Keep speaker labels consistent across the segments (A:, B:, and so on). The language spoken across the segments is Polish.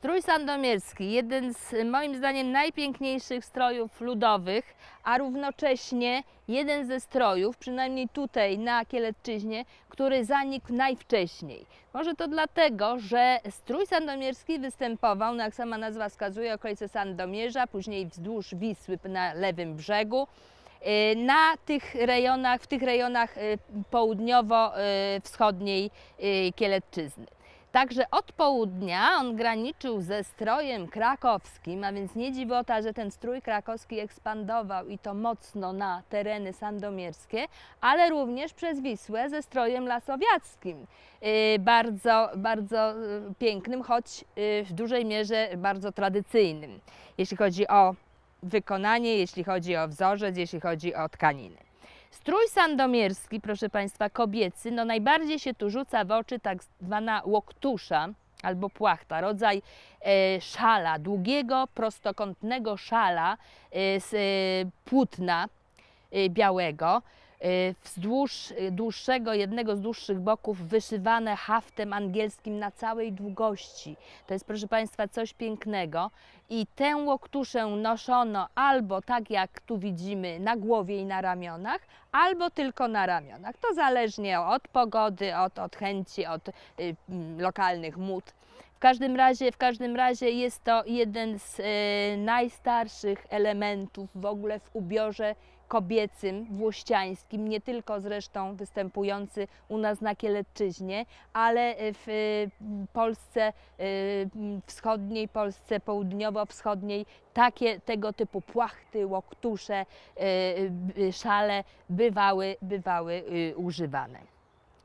A: Strój sandomierski, jeden z moim zdaniem najpiękniejszych strojów ludowych, a równocześnie jeden ze strojów, przynajmniej tutaj na Kielecczyźnie, który zanikł najwcześniej. Może to dlatego, że strój sandomierski występował, no jak sama nazwa wskazuje, okolice Sandomierza, później wzdłuż Wisły na lewym brzegu. Y, Na tych rejonach, w tych rejonach y, południowo-wschodniej y, Kielecczyzny. Także od południa on graniczył ze strojem krakowskim, a więc nie dziwota, że ten strój krakowski ekspandował i to mocno na tereny sandomierskie, ale również przez Wisłę ze strojem lasowiackim. Y, Bardzo, bardzo y, pięknym, choć y, w dużej mierze bardzo tradycyjnym, jeśli chodzi o wykonanie, jeśli chodzi o wzorzec, jeśli chodzi o tkaniny. Strój sandomierski, proszę Państwa, kobiecy, no najbardziej się tu rzuca w oczy tak zwana łoktusza albo płachta, rodzaj e, szala, długiego, prostokątnego szala e, z e, płótna e, białego, wzdłuż e, dłuższego, jednego z dłuższych boków wyszywane haftem angielskim na całej długości. To jest, proszę Państwa, coś pięknego. I tę łoktuszę noszono albo tak jak tu widzimy na głowie i na ramionach, albo tylko na ramionach. To zależnie od pogody, od, od chęci, od y, lokalnych mód. W każdym razie, w każdym razie jest to jeden z y, najstarszych elementów w ogóle w ubiorze kobiecym, włościańskim, nie tylko zresztą występujący u nas na Kielecczyźnie, ale w y, Polsce y, wschodniej, Polsce południowo-wschodniej takie tego typu płachty, łoktusze, szale bywały, bywały używane.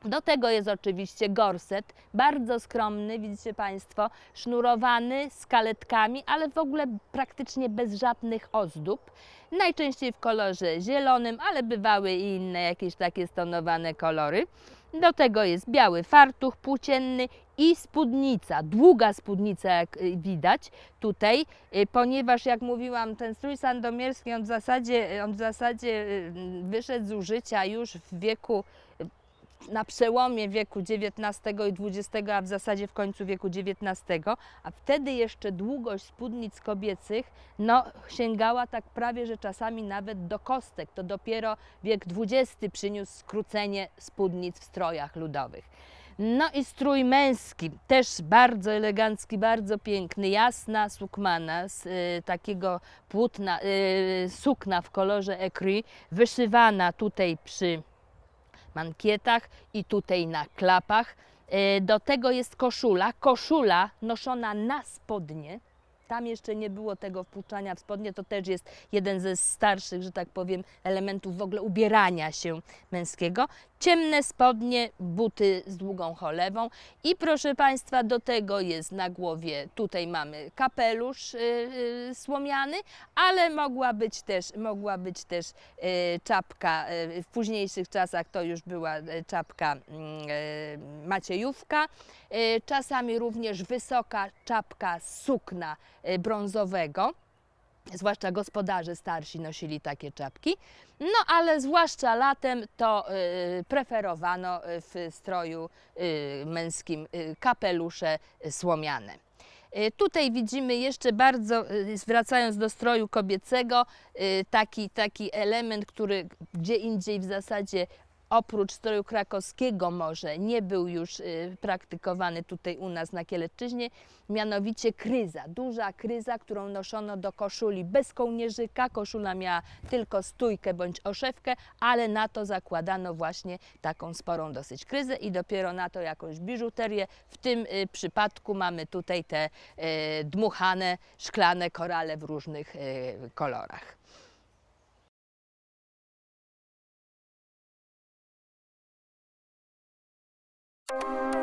A: Do tego jest oczywiście gorset, bardzo skromny, widzicie Państwo, sznurowany z kaletkami, ale w ogóle praktycznie bez żadnych ozdób. Najczęściej w kolorze zielonym, ale bywały i inne jakieś takie stonowane kolory. Do tego jest biały fartuch płócienny i spódnica, długa spódnica jak y, widać tutaj, y, ponieważ jak mówiłam, ten strój sandomierski on w zasadzie, on w zasadzie y, wyszedł z użycia już w wieku na przełomie wieku XIX i XX, a w zasadzie w końcu wieku XIX, a wtedy jeszcze długość spódnic kobiecych no, sięgała tak prawie, że czasami nawet do kostek. To dopiero wiek XX przyniósł skrócenie spódnic w strojach ludowych. No i strój męski, też bardzo elegancki, bardzo piękny, jasna sukmana z y, takiego płótna, y, sukna w kolorze écru, wyszywana tutaj przy mankietach i tutaj na klapach. E, Do tego jest koszula. Koszula noszona na spodnie. Tam jeszcze nie było tego wpuszczania w spodnie. To też jest jeden ze starszych, że tak powiem, elementów w ogóle ubierania się męskiego. Ciemne spodnie, buty z długą cholewą. I proszę Państwa, do tego jest na głowie, tutaj mamy kapelusz y, y, słomiany, ale mogła być też, mogła być też y, czapka, y, w późniejszych czasach to już była y, czapka mm, y, maciejówka, y, czasami również wysoka czapka sukna y, brązowego zwłaszcza gospodarze starsi nosili takie czapki. No ale zwłaszcza latem to y, preferowano y, w stroju y, męskim kapelusze słomiane. Tutaj widzimy jeszcze bardzo, zwracając do stroju kobiecego, taki, taki element, który gdzie indziej w zasadzie oprócz stroju krakowskiego może nie był już y, praktykowany tutaj u nas na Kielecczyźnie, mianowicie kryza, duża kryza, którą noszono do koszuli bez kołnierzyka. Koszula miała tylko stójkę bądź oszewkę, ale na to zakładano właśnie taką sporą dosyć kryzę i dopiero na to jakąś biżuterię. W tym y, przypadku mamy tutaj te y, dmuchane, szklane korale w różnych y, kolorach.